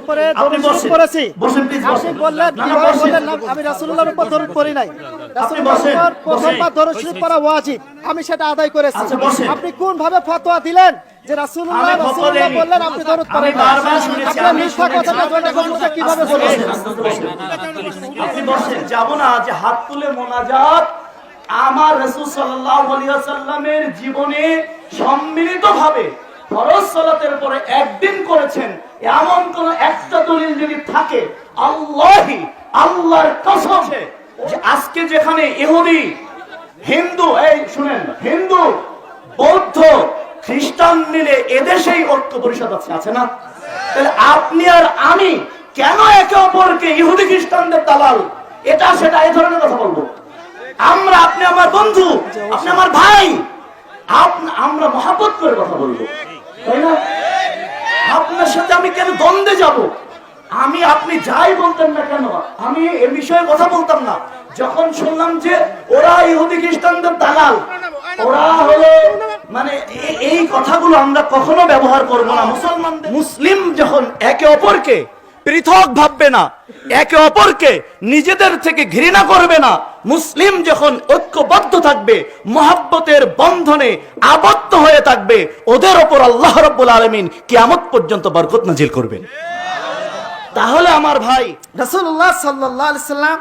উপরে। বললেন। বললেন আমি উপর দরুদ নাই। দরুদ ওয়াজিব। সেটা আদায় করেছি। আচ্ছা, আপনি কোন ভাবে ফতোয়া দিলেন যে রাসূলুল্লাহ রাসূলুল্লাহ বললেন আপনি দরুদ পড়েন মিথ্যা কথাটা কীভাবে বলেন আপনি বসেন। যাব না যে হাত তুলে মোনাজাত আমার রাসূল সাল্লাল্লাহু আলাইহি ওয়াসাল্লামের জীবনে সম্মিলিত ভাবে ফরজ সালাতের পরে একদিন করেছেন, এমন কোন একটা দলিল যদি থাকে, আল্লাহি, আল্লাহর কসম যে আজকে যেখানে ইহুদি, হিন্দু, এই শুনেন, হিন্দু, বৌদ্ধ, খ্রিস্টান মিলে এদেশেই ঐক্য পরিষদ আছে আছে না? তাহলে আপনি আর আমি কেন একে অপরকে ইহুদি খ্রিস্টানদের দালাল? এটা, সেটা এই ধরনের কথা বলব। আমরা, আপনি আমার বন্ধু, আপনি আমার ভাই আমরা মহাপত করে কথা বলব। আপনার সাথে আমি কেন দ্বন্দ্বে যাব? আমি, আপনি যাই বলতেন না কেন? আমি এ বিষয়ে কথা বলতাম না। যখন শুনলাম যে ওরা ইহুদি খ্রিস্টানদের দালাল, ওরা হলো মানে এই কথাগুলো আমরা কখনো ব্যবহার করব না। মুসলমান মুসলিম যখন একে অপরকে পৃথক ভাববে না। একে অপরকে নিজেদের থেকে ঘৃণা করবে না। মুসলিম যখন ঐক্যবদ্ধ থাকবে, মহাব্বতের বন্ধনে আবদ্ধ হয়ে থাকবে, ওদের ওপর আল্লাহ রব্বুল আলমিন কিয়ামত পর্যন্ত বরকত নাজিল করবেন। তাহলে আমার ভাই, রাসূলুল্লাহ সাল্লাল্লাহু সাল্লাম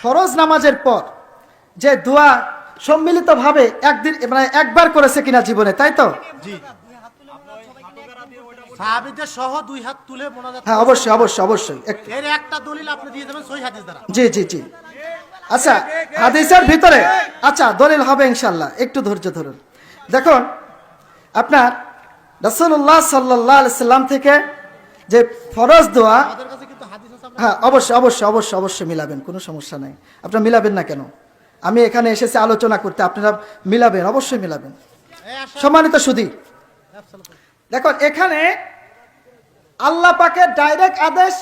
ফরজ নামাজের পর যে দোয়া সম্মিলিতভাবে একদিন মানে একবার করেছে কিনা জীবনে, তাই তো? সাহাবীদের সহ দুই হাত তুলে মোনাজাত হ্যাঁ অবশ্যই অবশ্যই অবশ্যই। এর একটা দলিল আপনি দিয়ে দেবেন সহি হাদিস দ্বারা। জি জি জি। আচ্ছা হাদিসের ভিতরে আচ্ছা দলিল হবে ইনশাল্লাহ একটু ধৈর্য ধরুন। দেখুন আপনার রাসূলুল্লাহ সাল্লাল্লাহু আলাইহি সাল্লাম থেকে যে ফরজ দোয়া হ্যাঁ অবশ্যই অবশ্যই অবশ্যই অবশ্যই মিলাবেন কোনো সমস্যা নাই। আপনারা মিলাবেন না কেন? আমি এখানে এসেছি আলোচনা করতে আপনারা মিলাবেন অবশ্যই মিলাবেন। সম্মানিত সুধী দেখুন এখানে আল্লাহ পাকের ডাইরেক্ট আদেশ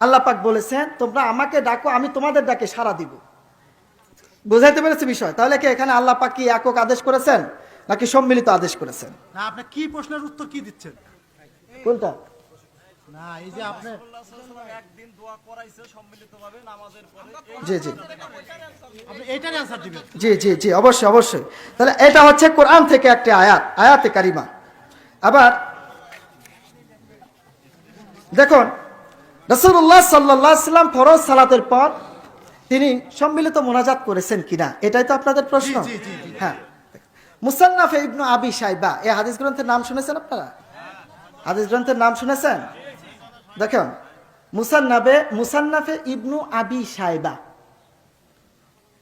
আল্লাপাক বলেছেন তোমরা আমাকে ডাকো আমি তোমাদের ডাকে সারা দিব। বুঝাইতে পেরেছি বিষয়? তাহলে কি এখানে আল্লাহ কি একক আদেশ করেছেন নাকি সম্মিলিত আদেশ করেছেন? আপনি কি প্রশ্নের উত্তর কি দিচ্ছেন? কোনটা? না এই যে আপনি জি জি। আপনি এইটার অ্যান্সার দিবেন। জি জি জি অবশ্যই অবশ্যই। তাহলে এটা হচ্ছে কোরআন থেকে একটি আয়াত আয়াতে কারিমা। আবার দেখুন রসুল্লাহ সাল্লাহ সাল্লাম ফরজ সালাতের পর তিনি সম্মিলিত মোনাজাত করেছেন কিনা এটাই তো আপনাদের প্রশ্ন। হ্যাঁ। মুসান্নাফে ইবনু আবি সাইবা এই হাদিস গ্রন্থের নাম শুনেছেন আপনারা? হাদিস গ্রন্থের নাম শুনেছেন? দেখুন মুসান্নাবে মুসান্নাফে ইবনু আবি সাইবা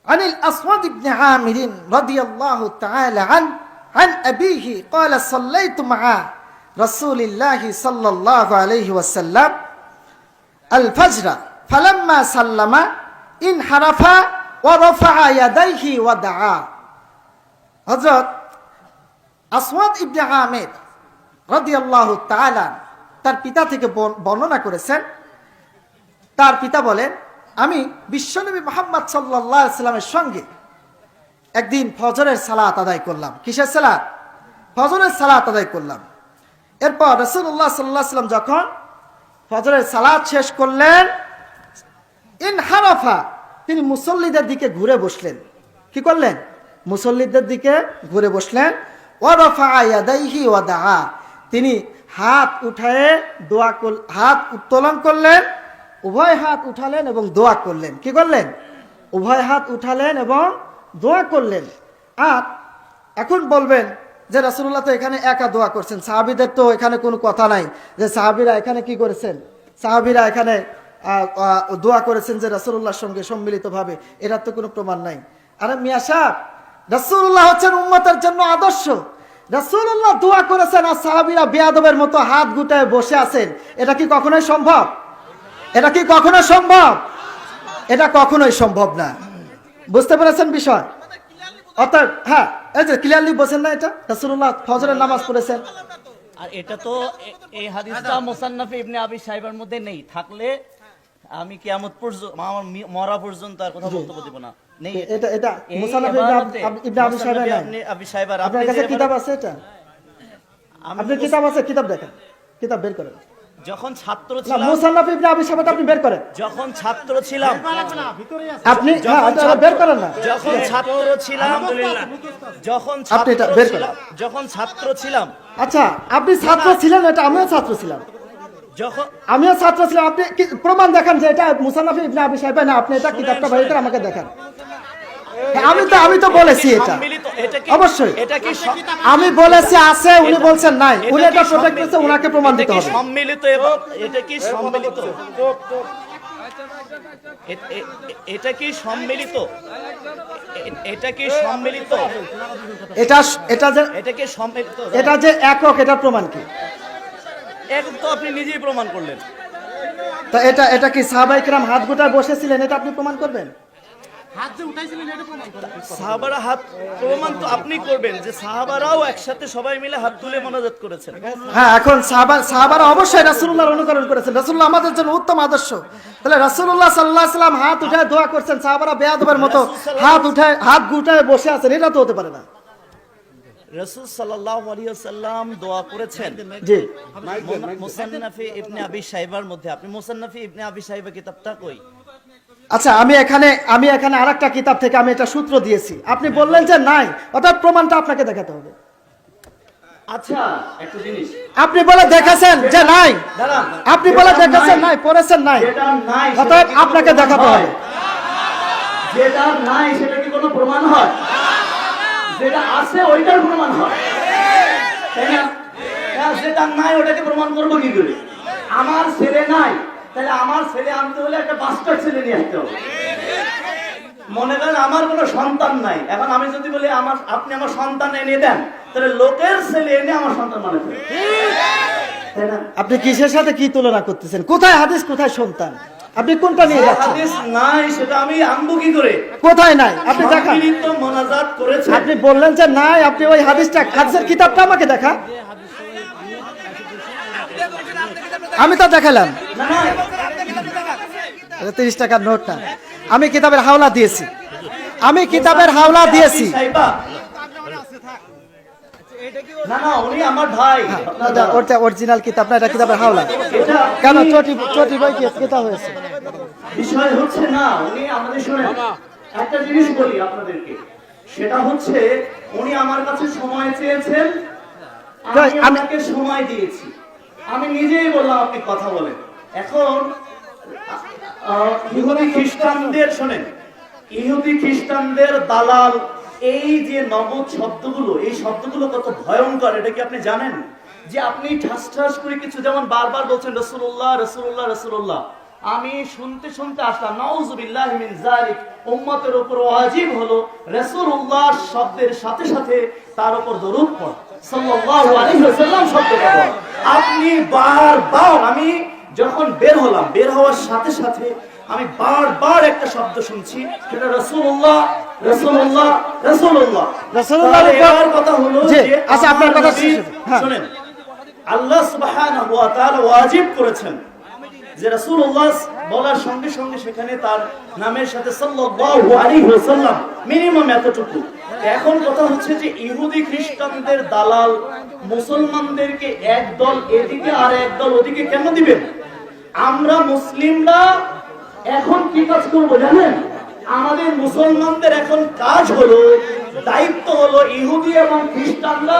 عن الأسود بن عامر رضي الله تعالى عنه عن أبيه قال صليت مع رسول الله صلى الله عليه وسلم الفجر فلما سلم انحرف ورفع يديه ودعا হজরত আসওয়াদ ইবনে আমের রাদিয়াল্লাহু তাআলা তার পিতা থেকে বর্ণ- বর্ণনা করেছেন। তার পিতা বলেন, আমি বিশ্বনবী মোহাম্মদ সাল্লাহ সাল্লামের সঙ্গে একদিন ফজরের সালাত আদায় করলাম। কিসের সালাত? ফজরের সালাত আদায় করলাম। এরপর রসুল্লাহ সাল্লাহ সাল্লাম যখন ফজরের সালাত শেষ করলেন, ইন হারাফা তিনি মুসল্লিদের দিকে ঘুরে বসলেন। কি করলেন? মুসল্লিদের দিকে ঘুরে বসলেন। ওয়ারফা ইয়াদাইহি ওয়াদা তিনি হাত উঠায়ে দোয়া হাত উত্তোলন করলেন, উভয় হাত উঠালেন এবং দোয়া করলেন। কি করলেন? উভয় হাত উঠালেন এবং দোয়া করলেন। আর এখন বলবেন যে রাসূলুল্লাহ তো এখানে একা দোয়া করছেন। সাহাবীদের তো এখানে কোনো কথা নাই। যে সাহাবীরা এখানে কি করেছেন? সাহাবীরা এখানে দোয়া করেছেন যে রাসূলুল্লাহর সঙ্গে সম্মিলিতভাবে। এটার তো কোনো প্রমাণ নাই। আরে মিয়া সাহেব, রাসূলুল্লাহ হচ্ছেন উম্মতের জন্য আদর্শ। রাসূলুল্লাহ দোয়া করেছেন আর সাহাবীরা বেয়াদবের মতো হাত গুটায় বসে আছেন। এটা কি কখনোই সম্ভব? এটা কি কখনো সম্ভব? এটা কখনোই সম্ভব না। বুঝতে পেরেছেন বিষয়? অর্থাৎ হ্যাঁ এই যে ক্লিয়ারলি বলছেন না এটা? রাসূলুল্লাহ ফজরের নামাজ পড়েছেন। আর এটা তো এই হাদিসটা মোসান্নাফে ইবনে আবি সাহেবের মধ্যে নেই। থাকলে আমি কিয়ামত পর্যন্ত আমার মরা পর্যন্ত আর কথা বলতে দিব না। এটা এটা এই ইবনে আব- এবাদতে আব- ইবনে আবি সাহেবের মুসান্নাফে আপনি আবি সাহেবার আপনার কাছে কিতাব আছে এটা? আপনার কিতাব আছে? কিতাব দেখেন কিতাব বের করেন। যখন ছাত্র ছিলাম মুসান্নাফ ইবনে আবি সাহেব আপনি বের করেন। যখন ছাত্র ছিলাম লাগবে না ভিতরেই আছে। আপনি যখন এটা ছাত্র- বের করেন না। যখন ছাত্র ছিলাম যখন আপনি এটা বের করেন। যখন ছাত্র ছিলাম আচ্ছা আপনি ছাত্র ছিলেন এটা আমিও ছাত্র ছিলাম। আমিও ছাত্র ছিলাম আপনি প্রমাণ দেখান যে এটা মুসান্নাফ ইবনে আবি সাহেব না আপনি এটা কিতাবটা। করে আমাকে দেখান। হ্যাঁ, আমি তো আমি তো বলেছি এটা। এটা অবশ্যই। এটা আমি বলেছি আছে উনি বলছেন নাই। উনি এটা প্রোটেক্ট? করছে ওনাকে প্রমাণ এটা দিতে হবে। সম্মিলিত এটা কি সম্মিলিত? এটা কি সম্মিলিত? এটা কি সম্মিলিত? এটা এটা যে এটা কি সম্মিলিত? এটা যে একক এটার প্রমাণ কি? এখন তো আপনি নিজেই প্রমাণ করলেন। তা এটা এটা কি সাহাবাই কিরাম হাত গোটায় বসেছিলেন? এটা আপনি প্রমাণ করবেন? হাত যে উঠাইছিলেন এটা প্রমাণ সাহাবারা হাত প্রমাণ তো আপনি করবেন যে সাহাবারাও একসাথে সবাই মিলে হাত তুলে মোনাজাত করেছেন। হ্যাঁ এখন সাহাবা সাহাবারা অবশ্যই রাসূলুল্লাহর অনুকরণ করেছেন। রাসূলুল্লাহ আমাদের জন্য উত্তম আদর্শ। তাহলে রাসূলুল্লাহ সাল্লাল্লাহু আলাইহি হাত উঠায় দোয়া করছেন সাহাবারা বেয়াদবের মতো। হাত উঠায় হাত গুটায় বসে আছেন এটা তো হতে পারে না। রসুল সাল্লাল্লাহু আলাইহি ওয়াসাল্লাম দোয়া করেছেন। জি। মুসান্নাফি ইবনে আবি সাইবার মধ্যে। আপনি মুসান্নাফি ইবনে আবি সাইবা কিতাবটা কই? আচ্ছা আমি এখানে আমি এখানে আরেকটা কিতাব থেকে আমি এটা সূত্র দিয়েছি। আপনি বললেন যে নাই অর্থাৎ প্রমাণটা আপনাকে দেখাতে হবে। আচ্ছা একটা জিনিস। আপনি বলে দেখেছেন যে নাই। আপনি বলে দেখেছেন নাই, পড়েছেন নাই। অতএব আপনাকে দেখাতে হবে। যেটা নাই সেটা কি কোনো প্রমাণ হয়? যেটা আছে ওইটার প্রমাণ হয়। তাই হ্যাঁ, নাই ওটাকে প্রমাণ করব কি করে? আমার ছেলে নাই তাহলে আমার ছেলে আনতে হলে একটা বাস্টার ছেলে নিয়ে আসতে হবে। মনে করেন আমার কোনো সন্তান নাই। এখন আমি যদি বলি আমার আপনি আমার সন্তান এনে দেন তাহলে লোকের ছেলে এনে আমার সন্তান মানে আপনি কিসের সাথে কি তুলনা করতেছেন? কোথায় হাদিস কোথায় সন্তান? আপনি কোনটা নিয়ে যাচ্ছেন? হাদিস নাই সেটা আমি আনব কি করে? কোথায় নাই? আপনি দেখান। মোনাজাত করেছে। আপনি বললেন যে নাই আপনি ওই হাদিসটা হাদিসের কিতাবটা আমাকে দেখা। আমি তো দেখালাম। তিরিশ টাকার নোট না। আমি কিতাবের হাওলা দিয়েছি। আমি কিতাবের হাওলা দিয়েছি। না না উনি আমার ভাই। আপনার দাদা। ওটা অরিজিনাল কিতাব না এটা কিতাবের হাওলা। কেন চটি চটি বই কিতাব হয়েছে? বিষয় হচ্ছে না উনি আমাদের শুনেন। একটা জিনিস বলি আপনাদেরকে। সেটা হচ্ছে উনি আমার কাছে সময় চেয়েছেন আমি- আপনাকে সময় দিয়েছি। আমি নিজেই বললাম আপনি কথা বলেন। এখন ইহুদি খ্রিস্টানদের শোনেন। ইহুদি খ্রিস্টানদের দালাল এই যে নগদ শব্দগুলো এই শব্দগুলো কত ভয়ঙ্কর এটা কি আপনি জানেন? যে আপনি ঠাস ঠাস করে কিছু যেমন বারবার বলছেন রসুল্লাহ রসুল্লাহ রসুল্লাহ। আমি শুনতে শুনতে আসলাম নাউজুবিল্লাহ মিন জালিক উম্মতের উপর ওয়াজিব হলো রাসূলুল্লাহ শব্দের সাথে সাথে তার উপর দরুদ পড় সাল্লাল্লাহু আলাইহি ওয়াসাল্লাম শব্দটা পড় আপনি বারবার আমি যখন বের হলাম বের হওয়ার সাথে সাথে আমি বারবার একটা শব্দ শুনছি সেটা রাসূলুল্লাহ রাসূলুল্লাহ রাসূলুল্লাহ উপর- এবার কথা হলো যে আচ্ছা, আপনার কথা। হ্যাঁ। শুনেন আল্লাহ সুবহানাহু ওয়া তাআলা ওয়াজিব করেছেন যে রাসূলুল্লাহ বলার সঙ্গে সঙ্গে সেখানে তার নামের সাথে সাল্লাল্লাহু আলাইহি ওয়াসাল্লাম মিনিমাম এতটুকু। এখন কথা হচ্ছে যে ইহুদি খ্রিস্টানদের দালাল মুসলমানদেরকে এক দল এদিকে আর এক দল ওদিকে কেন দিবেন? আমরা মুসলিমরা এখন কি কাজ করব জানেন? আমাদের মুসলমানদের এখন কাজ হলো, দায়িত্ব হলো ইহুদি এবং খ্রিস্টানরা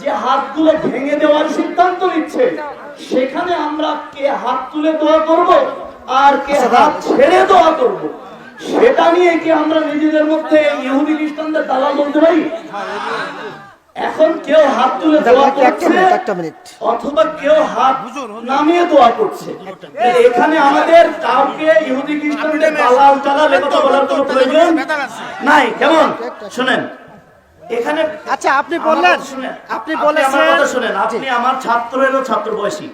যে হাতগুলো ভেঙে দেওয়ার সিদ্ধান্ত নিচ্ছে। সেখানে আমরা কে হাত তুলে দোয়া করব আর কে হাত ছেড়ে দোয়া করব? সেটা নিয়ে কি আমরা নিজেদের মধ্যে ইহুদি খ্রিস্টানদের দালাল বলতে পারি? এখন কেউ হাত তুলে দোয়া করছে অথবা কেউ হাত নামিয়ে দোয়া করছে? এখানে আমাদের কাউকে ইহুদি খ্রিস্টানদের দালাল টালাল বলার কোনো প্রয়োজন নাই। কেমন? শুনেন। এখানে আচ্ছা আপনি বললেন। আপনি বলেছেন শুনেন। আপনি আমার ছাত্রেরও ছাত্র বয়সী।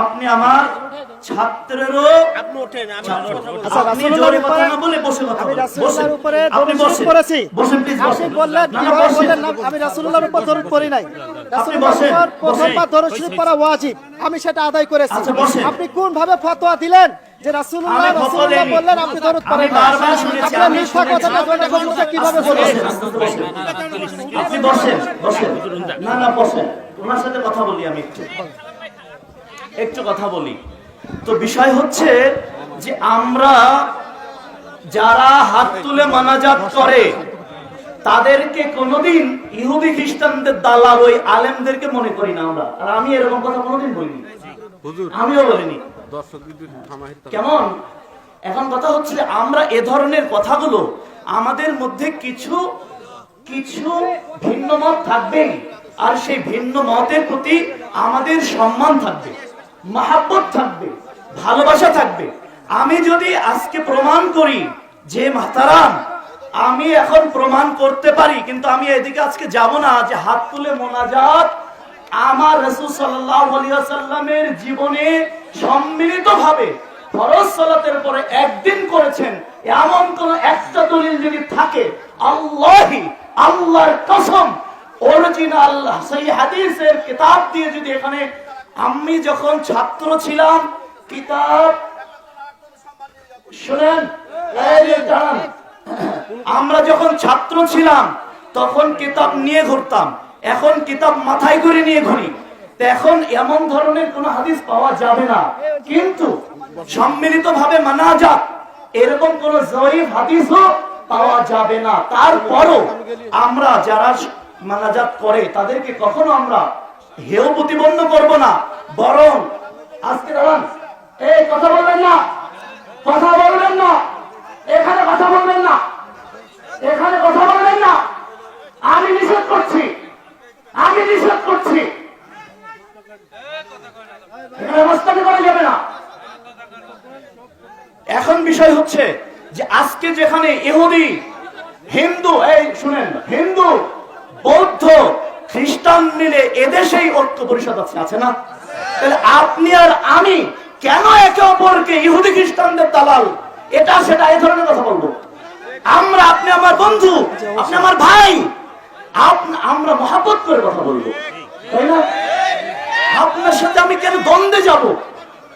আপনি আমার ছাত্রেরও আচ্ছা, আপনি জোরে কথা না বলে বসে কথা আমি বলেন। রাসূলুল্লাহর উপরে আপনি দরুদ বসেন। করেছি। বসেন প্লিজ বসেন। বললেন আমি রাসূলুল্লাহর উপর দরুদ পড়ি নাই। রাসূলুল্লাহর বসেন। প্রথমবার দরুদ শরীফ পড়া ওয়াজিব। আমি সেটা আদায় করেছি। আচ্ছা, আপনি কোন ভাবে ফতোয়া দিলেন? যে রাসূলুল্লাহ রাসূলুল্লাহ বললেন আপনি দরুদ পড়েন বারবার শুনেছি, আপনি মিথ্যা। কথাটা আবদুল্লাহ কীভাবে বলেন। আপনি বসেন বসেন। না না বসেন। ওনার সাথে কথা বলি আমি একটু। একটু কথা বলি। তো বিষয় হচ্ছে যে আমরা যারা হাত তুলে মানাজাত করে তাদেরকে কোনোদিন ইহুদি খ্রিস্টানদের দালাল ওই আলেমদেরকে মনে করি না আমরা। আর আমি এরকম কথা কোনোদিন বলিনি। আমিও বলিনি। কেমন? এখন কথা হচ্ছে যে আমরা এ ধরনের কথাগুলো আমাদের মধ্যে কিছু কিছু ভিন্ন মত থাকবেই আর সেই ভিন্ন মতের প্রতি আমাদের সম্মান থাকবে মাহাব্বত থাকবে ভালোবাসা থাকবে। আমি যদি আজকে প্রমাণ করি যে মাতারাম আমি এখন প্রমাণ করতে পারি কিন্তু আমি এদিকে আজকে যাব না যে হাত তুলে মোনাজাত আমার রসুল সাল্লামের জীবনে সম্মিলিত ভাবে ফরজ পরে একদিন করেছেন, এমন কোন একটা দলিল যদি থাকে, আল্লাহি, আল্লাহর কসম, অরিজিনাল সেই হাদিসের কিতাব দিয়ে যদি এখানে আমি যখন ছাত্র ছিলাম, কিতাব শুনেন। আমরা যখন ছাত্র ছিলাম, তখন কিতাব নিয়ে ঘুরতাম এখন কিতাব মাথায় করে নিয়ে ঘুরি। এখন এমন ধরনের কোন হাদিস পাওয়া যাবে না। কিন্তু সম্মিলিত ভাবে মানা যাক এরকম কোন জয়ীফ হাদিসও পাওয়া যাবে না। তারপরও আমরা যারা মানাজাত করে, তাদেরকে কখনো আমরা হেয় প্রতিবন্ধ করব না। বরং আজকে দাঁড়ান, এই কথা বলবেন না। কথা বলবেন না। এখানে কথা বলবেন না। এখানে কথা বলবেন না। আমি নিষেধ করছি। আমি নিষেধ করছি। এখানে বিষয় হচ্ছে যে আজকে যেখানে ইহুদি, হিন্দু, এই শুনেন, হিন্দু, বৌদ্ধ, খ্রিস্টান মিলে এদেশেই ঐক্য পরিষদ আছে আছে না? তাহলে আপনি আর আমি কেন একে অপরকে ইহুদি, খ্রিস্টানদের দালাল? এটা, সেটা এই ধরনের কথা বলব। আমরা, আপনি আমার বন্ধু, আপনি আমার ভাই আমরা মহাপত করে কথা বলব। তাই না? আপনার সাথে আমি কেন দ্বন্দ্বে যাব?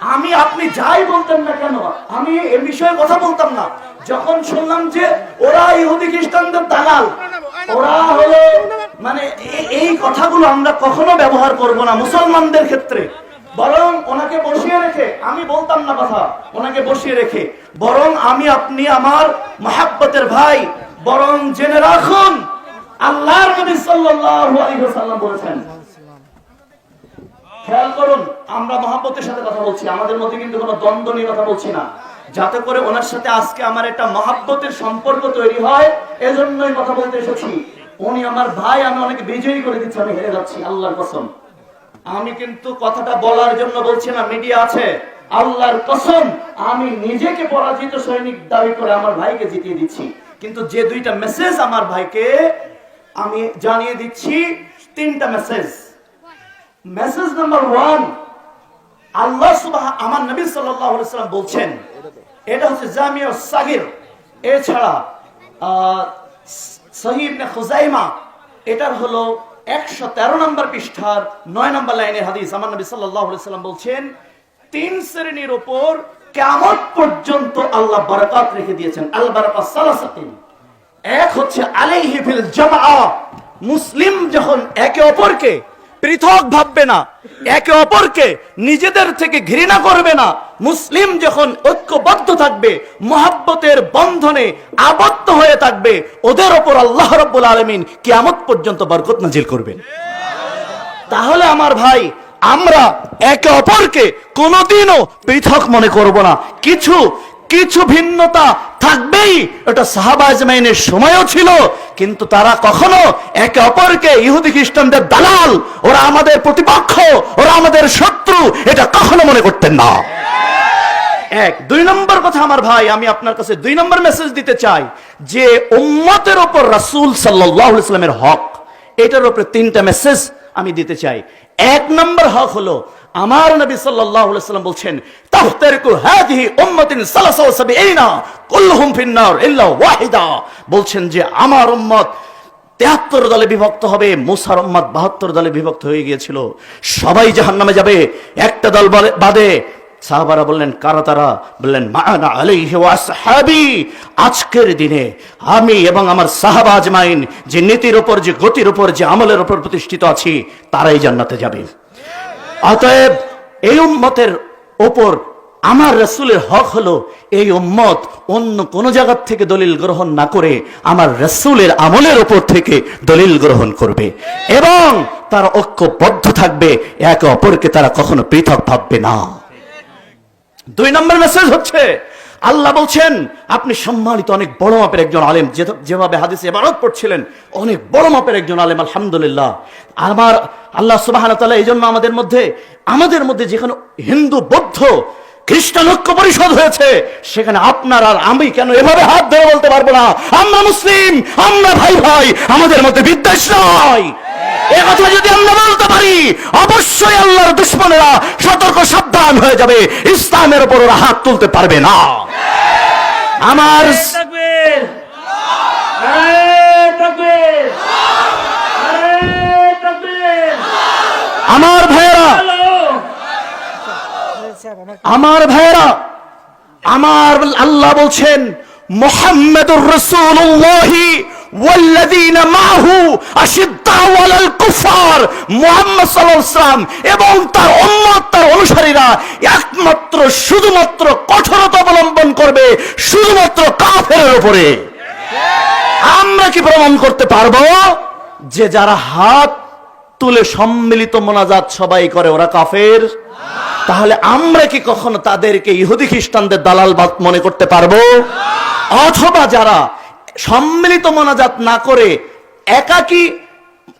আমি, আপনি যাই বলতেন না কেন? আমি এ বিষয়ে কথা বলতাম না। যখন শুনলাম যে ওরা ইহুদি খ্রিস্টানদের দালাল, ওরা হলো মানে এই কথাগুলো আমরা কখনো ব্যবহার করব না মুসলমানদের ক্ষেত্রে। বরং ওনাকে বসিয়ে রেখে, আমি বলতাম না কথা, ওনাকে বসিয়ে রেখে। বরং আমি, আপনি আমার মহাব্বতের ভাই, বরং জেনে রাখুন আল্লাহর নবী সাল্লাল্লাহু আলাইহি ওয়াসাল্লাম বলেছেন, খেয়াল করুন, আমরা মহাব্বতের সাথে কথা বলছি, আমাদের মধ্যে কিন্তু কোনো দ্বন্দ্ব নিয়ে কথা বলছি না। যাতে করে ওনার সাথে আজকে আমার একটা মহাব্বতের সম্পর্ক তৈরি হয়, এজন্যই কথা বলতে এসেছি। উনি আমার ভাই, আমি অনেক বিজয়ী করে দিচ্ছি, আমি হেরে যাচ্ছি, আল্লাহর কসম। আমি কিন্তু কথাটা বলার জন্য বলছি না, মিডিয়া আছে। আল্লাহর কসম, আমি নিজেকে পরাজিত সৈনিক দাবি করে আমার ভাইকে জিতিয়ে দিচ্ছি। কিন্তু যে দুইটা মেসেজ আমার ভাইকে আমি জানিয়ে দিচ্ছি তিনটা মেসেজ মেসেজ নাম্বার ওয়ান আল্লাহ সুবাহ আমার নবী সাল্লাম বলছেন, এটা হচ্ছে জামিয়া সাগির। এছাড়া ইবনে খুজাইমা, এটার হলো একশো তেরো নম্বর পৃষ্ঠার নয় নম্বর লাইনের হাদিস। আমার নবী সাল্লাম বলছেন, তিন শ্রেণির উপর কেমন পর্যন্ত আল্লাহ বারাকাত রেখে দিয়েছেন। আল বারাকাত সালাসাতিন। এক হচ্ছে আলাইহি জামা মুসলিম যখন একে অপরকে পৃথক ভাববে না, একে অপরকে নিজেদের থেকে ঘৃণা করবে না, মুসলিম যখন ঐক্যবদ্ধ থাকবে, মহাব্বতের বন্ধনে আবদ্ধ হয়ে থাকবে, ওদের ওপর আল্লাহ রব্বুল আলমিন কিয়ামত পর্যন্ত বরকত নাজিল করবেন। তাহলে আমার ভাই, আমরা একে অপরকে কোনোদিনও পৃথক মনে করব না। কিছু কিছু ভিন্নতা থাকবেই। এটা সাহাবাজমাইনের সময়ও ছিল, কিন্তু তারা কখনো একে অপরকে ইহুদি খ্রিস্টানদের দালাল, ওরা আমাদের প্রতিপক্ষ, ওরা আমাদের শত্রু, এটা কখনো মনে করতেন না। এক, দুই নম্বর কথা আমার ভাই, আমি আপনার কাছে দুই নম্বর মেসেজ দিতে চাই, যে উম্মতের ওপর রাসূল সাল্লামের হক, এটার উপরে তিনটা মেসেজ আমি দিতে চাই। এক নম্বর হক হলো আমার নবী সাল্লাল্লাহু সাল্লাম বলছেন বলছেন যে, আমার উম্মত তেহাত্তর দলে বিভক্ত হবে, মুসার উম্মাদ বাহাত্তর দলে বিভক্ত হয়ে গিয়েছিল। সবাই জাহান্নামে যাবে। একটা দল বাদে সাহাবারা বললেন, কারা তারা? বললেন আজকের দিনে আমি এবং আমার সাহাবা আজমাইন যে নীতির উপর, যে গতির উপর, যে আমলের উপর প্রতিষ্ঠিত আছি, তারাই জান্নাতে যাবে। অতএব এই উম্মতের ওপর আমার রসুলের হক হলো এই উম্মত অন্য কোন জায়গার থেকে দলিল গ্রহণ না করে আমার রসুলের আমলের ওপর থেকে দলিল গ্রহণ করবে এবং তার ঐক্যবদ্ধ থাকবে, একে অপরকে তারা কখনো পৃথক ভাববে না। দুই নম্বর মেসেজ হচ্ছে আল্লাহ বলছেন, আপনি সম্মানিত অনেক বড় মাপের একজন আলেম যেভাবে হাদিসে এবারত পড়ছিলেন, অনেক বড় মাপের একজন আলেম, আলহামদুলিল্লাহ। আমার আল্লাহ সুবাহ এই জন্য আমাদের মধ্যে আমাদের মধ্যে যেখানে হিন্দু, বৌদ্ধ, খ্রিস্টান ঐক্য পরিষদ হয়েছে, সেখানে আপনার আর আমি কেন এভাবে হাত ধরে বলতে পারব না? আমরা মুসলিম, আমরা ভাই ভাই আমাদের মধ্যে বিদ্বেষ নয় কথা যদি আমরা বলতে পারি অবশ্যই আল্লাহর দুশ্মনেরা সতর্ক সাবধান হয়ে যাবে ইসলামের উপর ওরা হাত তুলতে পারবে না আমার তাকবীর নারায়ে তাকবীর নারায়ে তাকবীর আমার ভাইয়েরা হ্যালো আমার ভাইয়েরা আমার আল্লাহ বলছেন মোহাম্মদুর রসুল্লাহি والذين معه أشداء এবং তার উম্মত অনুসারীরা একমাত্র, শুধুমাত্র কঠোরতা অবলম্বন করবে শুধুমাত্র কাফেরের উপরে। আমরা কি প্রমাণ করতে যে যারা হাত তুলে সম্মিলিত মোনাজাত সবাই করে, ওরা কাফের? তাহলে আমরা কি কখনো তাদেরকে ইহুদি খ্রিস্টানদের দালাল মনে করতে পারব? অথবা যারা সম্মিলিত মোনাজাত না করে একাকী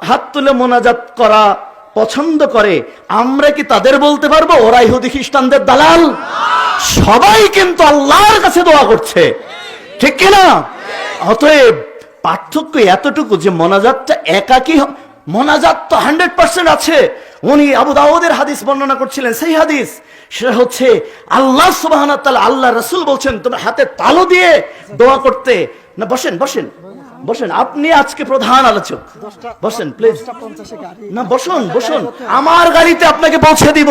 হাত তুলে মোনাজাত করা পছন্দ করে, আমরা কি তাদের বলতে পারব, ওরা ইহুদি খ্রিস্টানদের দালাল? সবাই কিন্তু আল্লাহর কাছে দোয়া করছে। ঠিক কিনা? অতএব পার্থক্য এতটুকু যে মোনাজাতটা একাকি মোনাজাত তো হান্ড্রেড পার্সেন্ট আছে। উনি আবু দাউদের হাদিস বর্ণনা করছিলেন, সেই হাদিস। সেটা হচ্ছে আল্লাহ সুবাহ আল্লাহ রসুল বলছেন, তোমার হাতে তালো দিয়ে দোয়া করতে না, বসেন বসেন। বসেন, আপনি আজকে প্রধান আলোচক। বসেন প্লিজ না, বসুন বসুন। আমার গাড়িতে আপনাকে পৌঁছে দিব।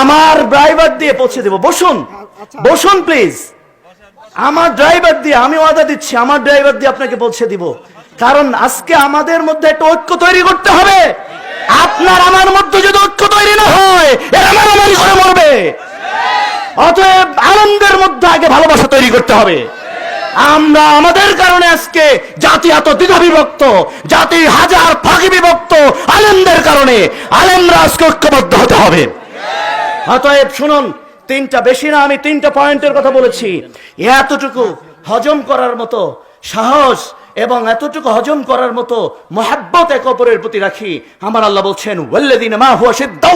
আমার ড্রাইভার দিয়ে পৌঁছে দিব। বসুন বসুন প্লিজ আমার ড্রাইভার দিয়ে আমি ওয়াদা দিচ্ছি, আমার ড্রাইভার দিয়ে আপনাকে পৌঁছে দিব। কারণ আজকে আমাদের মধ্যে একটা ঐক্য তৈরি করতে হবে। আপনার আমার মধ্যে যদি ঐক্য তৈরি না হয়, এরা মারামারি করে মরবে। অতএব আনন্দের মধ্যে আগে ভালোবাসা তৈরি করতে হবে। আমরা আমাদের কারণে আজকে জাতি এত দ্বিধা বিভক্ত, জাতি হাজার ফাঁকি বিভক্ত, আলেমদের কারণে আলেমরা আজকে ঐক্যবদ্ধ হতে হবে। অতএব শুনুন, তিনটা বেশি না, আমি তিনটা পয়েন্টের কথা বলেছি। এতটুকু হজম করার মতো সাহস এবং এতটুকু হজম করার মতো মহাব্বত এক অপরের প্রতি রাখি। আমার আল্লাহ বলছেন, ওয়াল্লাযীনা মা হুয়া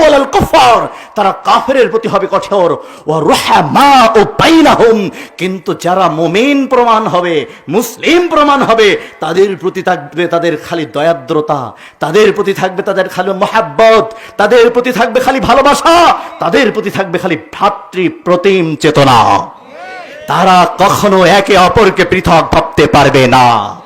আলাল কুফার তারা কাফেরের প্রতি হবে কঠোর। ওয়া রুহামা ও বাইনাহুম। কিন্তু যারা মুমিন প্রমাণ হবে, মুসলিম প্রমাণ হবে, তাদের প্রতি থাকবে তাদের খালি দয়াদ্রতা, তাদের প্রতি থাকবে তাদের খালি মহাব্বত, তাদের প্রতি থাকবে খালি ভালোবাসা, তাদের প্রতি থাকবে খালি ভ্রাতৃ প্রতিম চেতনা। তারা কখনো একে অপরকে পৃথক ভাবতে পারবে না।